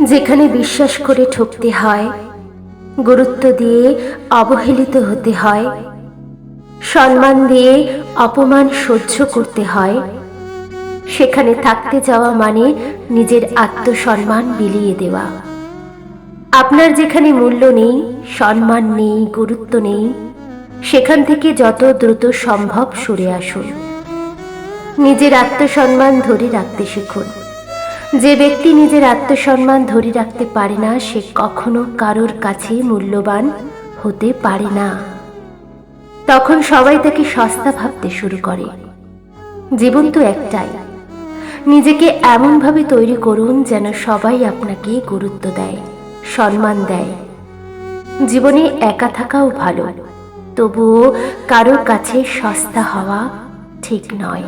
যেখানে বিশ্বাস করে ঠকতে হয়, গুরুত্ব দিয়ে অবহেলিত হতে হয়, সম্মান দিয়ে অপমান সহ্য করতে হয়, সেখানে থাকতে যাওয়া মানে নিজের আত্মসম্মান বিলিয়ে দেওয়া। আপনার যেখানে মূল্য নেই, সম্মান নেই, গুরুত্ব নেই, সেখান থেকে যত দ্রুত সম্ভব সরে আসুন। নিজের আত্মসম্মান ধরে রাখতে শিখুন। যে ব্যক্তি নিজের আত্মসম্মান ধরে রাখতে পারে না, সে কখনো কারোর কাছে মূল্যবান হতে পারে না। তখন সবাই তাকে সস্তা ভাবতে শুরু করে। জীবন তো একটাই। নিজেকে এমনভাবে তৈরি করুন যেন সবাই আপনাকে গুরুত্ব দেয়, সম্মান দেয়। জীবনে একা থাকাও ভালো, তবুও কারোর কাছে সস্তা হওয়া ঠিক নয়।